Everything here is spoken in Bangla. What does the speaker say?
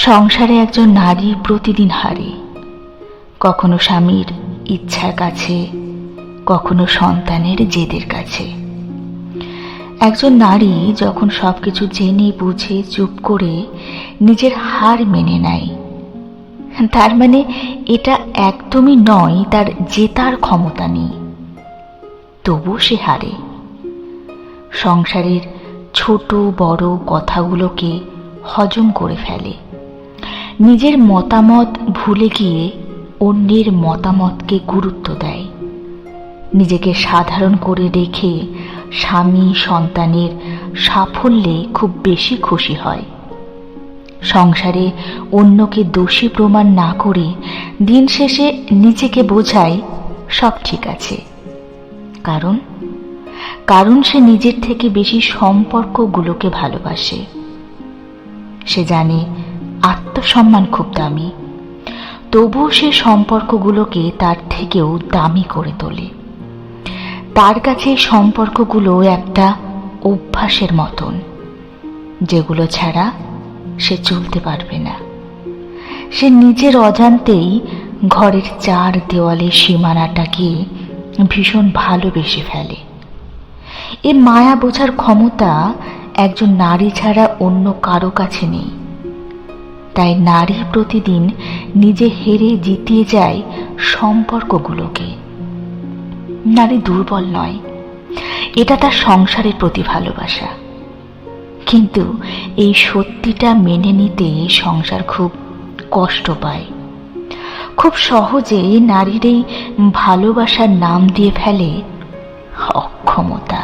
সংসারে একজন নারী প্রতিদিন হারে। কখনো স্বামীর ইচ্ছার কাছে, কখনো সন্তানের জেদের কাছে। একজন নারী যখন সব কিছু জেনে, বুঝে, চুপ করে নিজের হার মেনে নেয়, তার মানে এটা একদমই নয়, তার জেতার ক্ষমতা নেই। তবু সে হারে। সংসারের ছোট বড় কথাগুলোকে হজম করে ফেলে। নিজের মতামত ভুলে গিয়ে অন্যের মতামতকে গুরুত্ব দেয়। নিজেকে সাধারণ করে রেখে স্বামী সন্তানের সাফল্যে খুব বেশি খুশি হয়। সংসারে অন্যকে দোষী প্রমাণ না করে দিন শেষে নিজেকে বোঝায় সব ঠিক আছে। কারণ? কারণ সে নিজের থেকে বেশি সম্পর্কগুলোকে ভালোবাসে। সে জানে আত্মসম্মান খুব দামি। তবুও সে সম্পর্কগুলোকে তার থেকেও দামি করে তোলে। তার কাছে সম্পর্কগুলো একটা অভ্যাসের মতন, যেগুলো ছাড়া সে চলতে পারবে না। সে নিজের অজান্তেই ঘরের চার দেওয়ালে সীমানাটাকে ভীষণ ভালোবেসে ফেলে। এ মায়া বোঝার ক্ষমতা একজন নারী ছাড়া অন্য কারও কাছে নেই। তাই নারী প্রতিদিন নিজে হেরে জিতিয়ে যায় সম্পর্কগুলোকে। নারী দুর্বল নয়। এটা তার সংসারের প্রতি ভালোবাসা। কিন্তু এই সত্যিটা মেনে নিতে সংসার খুব কষ্ট পায়। খুব সহজে নারীর এই ভালোবাসার নাম দিয়ে ফেলে অক্ষমতা।